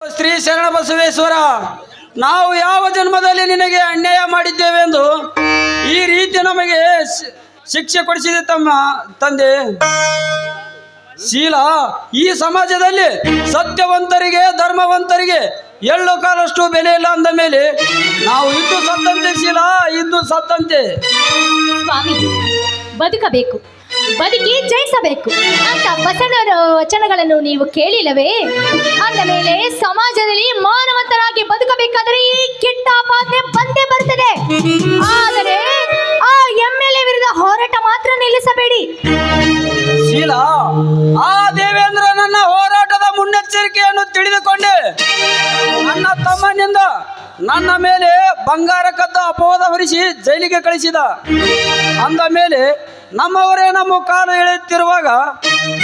ಶ್ರೀ ಶರಣ ಬಸವೇಶ್ವರ, ನಾವು ಯಾವ ಜನ್ಮದಲ್ಲಿ ನಿನಗೆ ಅನ್ಯಾಯ ಮಾಡಿದ್ದೇವೆಂದು ಈ ರೀತಿ ನಮಗೆ ಶಿಕ್ಷೆ ಕೊಡಿಸಿದೆ ತಮ್ಮ ತಂದೆ. ಶೀಲ, ಈ ಸಮಾಜದಲ್ಲಿ ಸತ್ಯವಂತರಿಗೆ, ಧರ್ಮವಂತರಿಗೆ ಎಳ್ಳು ಕಾಲಷ್ಟು ಬೆಲೆ ಇಲ್ಲ ಅಂದ ಮೇಲೆ ನಾವು ಇದ್ದು ಸತ್ತಂತೆ ಶೀಲ ಇದ್ದು ಸತ್ತಂತೆ. ಬದುಕಬೇಕು. ಬದುಕಿ ಜಯಿಸಬೇಕು. ಅಂತ ಬಸವರ ವಚನಗಳನ್ನು ನೀವು ಕೇಳಿಲ್ಲವೇ? ಅಂದ ಮೇಲೆ ಸಮಾಜದಲ್ಲಿ ಮಾನವಂತರಾಗಿ ಬದುಕಬೇಕಾದರೆ ಈ ಕೆಟ್ಟ ಆಪಾದನೆ ಬಂದೇ ಬರ್ತದೆ ಆದರೆ ಆ ಎಂ ಎಲ್ ಎ ವಿರುದ್ಧ ಹೋರಾಟ ಮಾತ್ರ ನಿಲ್ಲಿಸಬೇಡಿ. ಶೀಲ, ಆ ದೇವೇಂದ್ರ ನನ್ನ ಹೋರಾಟದ ಮುನ್ನೆಚ್ಚರಿಕೆಯನ್ನು ತಿಳಿದುಕೊಂಡೆ. ನನ್ನ ತಮ್ಮನಿಂದ ನನ್ನ ಮೇಲೆ ಬಂಗಾರ ಕದ್ದ ಅಪವಾದ ಹೊರಿಸಿ ಜೈಲಿಗೆ ಕಳಿಸಿದ. ಅಂದ ಮೇಲೆ ನಮ್ಮವರೇ ನಮ್ಮ ಕಾಲು ಎಳೆಯುತ್ತಿರುವಾಗ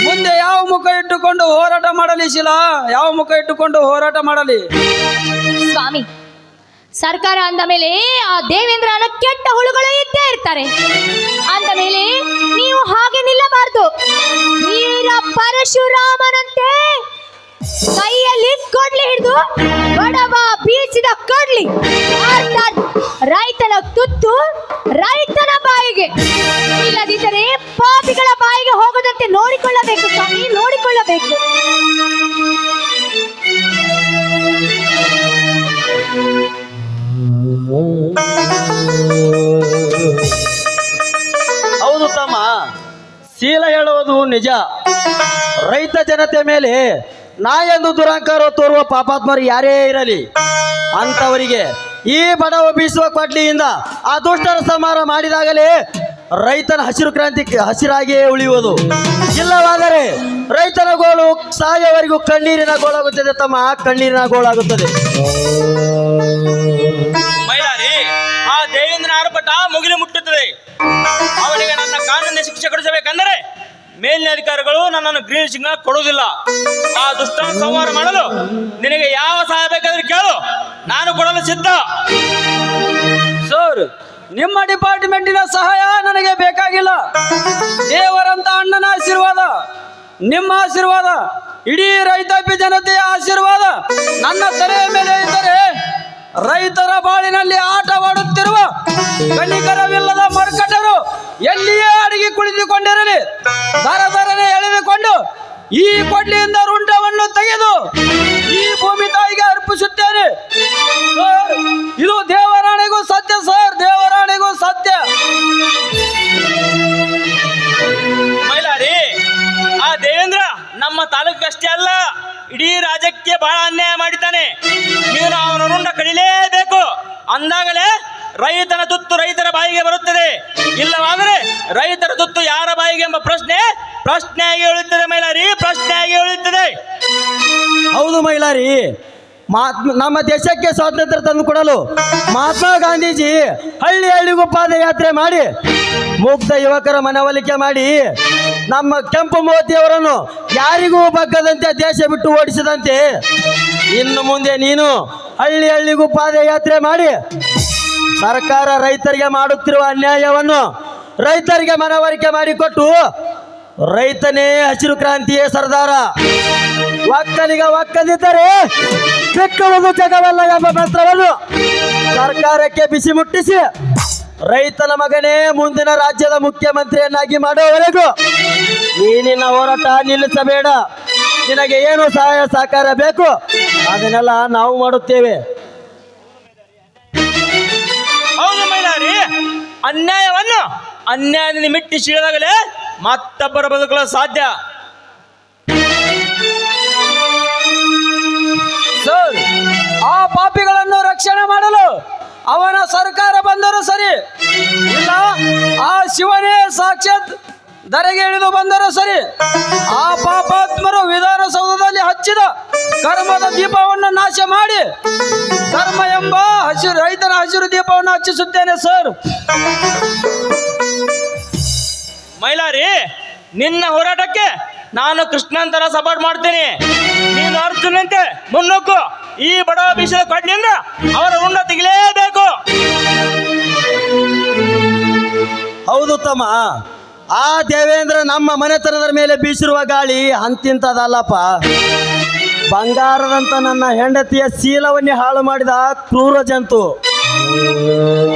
ಮುಂದೆ ಯಾವ ಮುಖ ಇಟ್ಟುಕೊಂಡು ಹೋರಾಟ ಮಾಡಲಿ ಶಿಲಾ? ಯಾವ ಮುಖ ಇಟ್ಟುಕೊಂಡು ಹೋರಾಟ ಮಾಡಲಿ? ಸ್ವಾಮಿ, ಸರ್ಕಾರ ಅಂದ ಮೇಲೆ ಆ ದೇವೇಂದ್ರನ ಕೆಟ್ಟ ಹುಳುಗಳು ಇದ್ದೇ ಇರ್ತಾರೆ. ಅಂದ ಮೇಲೆ ನೀವು ಹಾಗೆ ನಿಲ್ಲಬಾರದು. ವೀರ ಪರಶುರಾಮನಂತೆ ಕೈಯಲ್ಲಿ ಕೊಡ್ಲಿ ಹಿಡಿದು ಬಡವ ಶೀಲ ಹೇಳುವುದು ನಿಜ. ರೈತ ಜನತೆ ಮೇಲೆ ನಾ ಎಂದು ದುರಂಕಾರ ತೋರುವ ಪಾಪಾತ್ಮರು ಯಾರೇ ಇರಲಿ, ಅಂಥವರಿಗೆ ಈ ಬಡ ಬೀಸುವ ಕೊಡ್ಲಿಯಿಂದ ಆ ದುಷ್ಟರ ಸಂಹಾರ ಮಾಡಿದಾಗಲೇ ರೈತನ ಹಸಿರು ಕ್ರಾಂತಿ ಹಸಿರಾಗಿಯೇ ಉಳಿಯುವುದು. ಇಲ್ಲವಾದರೆ ರೈತನ ಗೋಳು ಸಾಯವರೆಗೂ ಕಣ್ಣೀರಿನ ಗೋಳಾಗುತ್ತದೆ, ತಮ್ಮ ಕಣ್ಣೀರಿನ ಗೋಳಾಗುತ್ತದೆ. ಆ ದೇವೇಂದ್ರ ಆರ್ಭಟ ಮುಗಿಲು ಮುಟ್ಟುತ್ತದೆ. ಅವನಿಗೆ ನನ್ನ ಕಾನೂನಿನ ಶಿಕ್ಷೆ ಕೊಡಿಸಬೇಕೆಂದರೆ ಮೇಲಿನ ಅಧಿಕಾರಿಗಳು ನನ್ನನ್ನು ಗ್ರೀನ್ ಸಿಗ್ನಲ್ ಕೊಡುವುದಿಲ್ಲ. ಆ ದುಷ್ಟ ಸಂಹಾರ ಮಾಡಲು ನಿನಗೆ ಯಾವ ಸಹಾಯ ಬೇಕಾದ್ರೆ ಕೇಳು. ನಾನು ಕೊಡಲು ಸಿದ್ಧ. ಸರ್ ನಿಮ್ಮ ಡಿಪಾರ್ಟ್ಮೆಂಟಿನ ಸಹಾಯ ನನಗೆ ಬೇಕಾಗಿಲ್ಲ. ದೇವರಂತ ಅಣ್ಣನ ಆಶೀರ್ವಾದ, ನಿಮ್ಮ ಆಶೀರ್ವಾದ, ಇಡೀ ರೈತಾಪಿ ಜನತೆಯ ಆಶೀರ್ವಾದ ನನ್ನ ತಲೆಯ ಮೇಲೆ ಇದ್ದರೆ ರೈತರ ಬಾಳಿನಲ್ಲಿ ಆಟವಾಡುತ್ತಿರುವ ಕಣಿಕರವಿಲ್ಲದ ಮರ್ಕಟರು ಎಲ್ಲಿಯೇ ಅಡಗಿ ಕುಳಿತುಕೊಂಡಿರಲಿ, ದರ ದರನೆ ಎಳೆದುಕೊಂಡು ಈ ಕೊಡ್ಲಿಯಿಂದ ರುಂಡವನ್ನು ತೆಗೆದು ತಾಲೂಕಷ್ಟೇ ಅಲ್ಲ, ಇಡೀ ರಾಜ್ಯಕ್ಕೆ ಬಹಳ ಅನ್ಯಾಯ ಮಾಡಿದ್ದಾನೆ. ನೀನು ಅವನ ರುಂಡ ಕಡಿಲೇಬೇಕು. ಅಂದಾಗಲೇ ರೈತನ ತುತ್ತು ರೈತರ ಬಾಯಿಗೆ ಬರುತ್ತದೆ. ಇಲ್ಲವಾದರೆ ರೈತರ ತುತ್ತು ಯಾರ ಬಾಯಿಗೆ ಎಂಬ ಪ್ರಶ್ನೆ ಪ್ರಶ್ನೆಯಾಗಿ ಉಳಿಯುತ್ತದೆ ಮೈಲಾರಿ, ಪ್ರಶ್ನೆಯಾಗಿ ಉಳಿಯುತ್ತದೆ. ಹೌದು ಮಹಾತ್ಮ ನಮ್ಮ ದೇಶಕ್ಕೆ ಸ್ವಾತಂತ್ರ್ಯ ತಂದು ಕೊಡಲು ಮಹಾತ್ಮ ಗಾಂಧೀಜಿ ಹಳ್ಳಿ ಹಳ್ಳಿಗೂ ಪಾದಯಾತ್ರೆ ಮಾಡಿ ಮುಗ್ಧ ಯುವಕರ ಮನವೊಲಿಕೆ ಮಾಡಿ ನಮ್ಮ ಕೆಂಪು ಮೋದಿಯವರನ್ನು ಯಾರಿಗೂ ಬಗ್ಗದಂತೆ ದೇಶ ಬಿಟ್ಟು ಓಡಿಸದಂತೆ ಇನ್ನು ಮುಂದೆ ನೀನು ಹಳ್ಳಿ ಹಳ್ಳಿಗೂ ಪಾದಯಾತ್ರೆ ಮಾಡಿ ಸರ್ಕಾರ ರೈತರಿಗೆ ಮಾಡುತ್ತಿರುವ ಅನ್ಯಾಯವನ್ನು ರೈತರಿಗೆ ಮನವರಿಕೆ ಮಾಡಿಕೊಟ್ಟು ರೈತನೇ ಹಸಿರು ಕ್ರಾಂತಿಯೇ ಸರ್ದಾರ. ಒಕ್ಕಲಿಗ ಒಕ್ಕದಿದ್ದರೆ ಬೆಕ್ಕುವುದು ಜಗವಲ್ಲ ಎಂಬ ಮಂತ್ರವನ್ನು ಸರ್ಕಾರಕ್ಕೆ ಬಿಸಿ ಮುಟ್ಟಿಸಿ ರೈತನ ಮಗನೇ ಮುಂದಿನ ರಾಜ್ಯದ ಮುಖ್ಯಮಂತ್ರಿಯನ್ನಾಗಿ ಮಾಡುವವರೆಗೂ ಈ ನಿನ್ನ ಹೋರಾಟ ನಿಲ್ಲಿಸಬೇಡ. ನಿನಗೆ ಏನು ಸಹಾಯ ಸಹಕಾರ ಬೇಕು? ಅದನ್ನೆಲ್ಲ ನಾವು ಮಾಡುತ್ತೇವೆ. ಹೌದು ಮೈಲಾರಿ. ಅನ್ಯಾಯವನ್ನು ಅನ್ಯಾಯದಿಂದ ಮಿಟ್ಟಿ ಸೀಳದಾಗಲೇ ಮತ್ತೊಬ್ಬರ ಬದುಕಲು ಸಾಧ್ಯ. ಸರ್ ಆ ಮಾಡಲು ಅವನ ಸರ್ಕಾರ ಬಂದರೂ ಸರಿ. ಇಲ್ಲ, ಆ ಶಿವನೇ ಸಾಕ್ಷಾತ್ ಧರೆಗೆ ಇಳಿದು ಬಂದರೂ ಸರಿ. ಆ ಪಾಪಾತ್ಮರು ವಿಧಾನಸೌಧದಲ್ಲಿ ಹಚ್ಚಿದ ಕರ್ಮದ ದೀಪವನ್ನು ನಾಶ ಮಾಡಿ, ಕರ್ಮ ಎಂಬ ಹಸಿರು ರೈತನ ಹಸಿರು ದೀಪವನ್ನು ಹಚ್ಚಿಸುತ್ತೇನೆ, ಸರ್. ಮೈಲಾರಿ, ನಿನ್ನ ಹೋರಾಟಕ್ಕೆ ನಾನು ಕೃಷ್ಣಾಂತರ ಸಪೋರ್ಟ್ ಮಾಡ್ತೀನಿ. ನೀನು ಅರ್ಜುನಂತೆ, ಮುನ್ನುಗ್ಗು. ಈ ಬಡ ಬೀಸದ ಕೊಡ್ಲಿಂದ ಅವರ ಉಂಡ ತೆಗಿಲೇಬೇಕು. ಹೌದು ತಮ್ಮ ಆ ದೇವೇಂದ್ರ ನಮ್ಮ ಮನೆತನದ ಮೇಲೆ ಬೀಸಿರುವ ಗಾಳಿ ಅಂತಿಂತದಲ್ಲಪ್ಪ. ಬಂಗಾರದಂತ ನನ್ನ ಹೆಂಡತಿಯ ಶೀಲವನ್ನೇ ಹಾಳು ಮಾಡಿದ ಕ್ರೂರ ಜಂತು.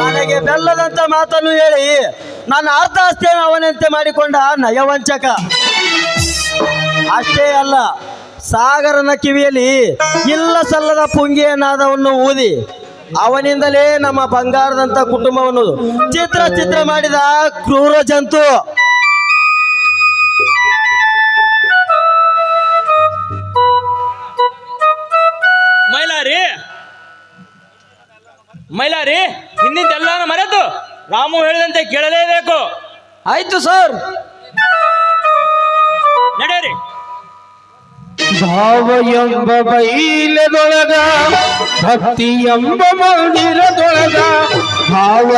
ನನಗೆ ಬೆಲ್ಲದಂತ ಮಾತನ್ನು ಹೇಳಿ ನನ್ನ ಅರ್ಧ ಆಸ್ತಿಯನ್ನು ಅವನಂತೆ ಮಾಡಿಕೊಂಡ ನಯವಂಚಕ. ಅಷ್ಟೇ ಅಲ್ಲ ಸಾಗರನ ಕಿವಿಯಲ್ಲಿ ಇಲ್ಲ ಸಲ್ಲದ ಪುಂಗಿಯ ನಾದವನ್ನು ಊದಿ ಅವನಿಂದಲೇ ನಮ್ಮ ಬಂಗಾರದಂತ ಕುಟುಂಬವನ್ನು ಚಿತ್ರ ಚಿತ್ರ ಮಾಡಿದ ಕ್ರೂರ ಜಂತು. ಮೈಲಾರಿ. ಮೈಲಾರಿ ಹಿಂದಿಂದೆಲ್ಲಾನು ಮರೆತು? ರಾಮು ಹೇಳಿದಂತೆ ಕೇಳಲೇಬೇಕು. ಆಯ್ತು ಸರ್. ನಡೆಯಿರಿ. ಭಾವ ಎಂಬ ಬೈಲದೊಳಗ ಭಕ್ತಿ ಎಂಬ ಮಂದಿರದೊಳಗ ಭಾವ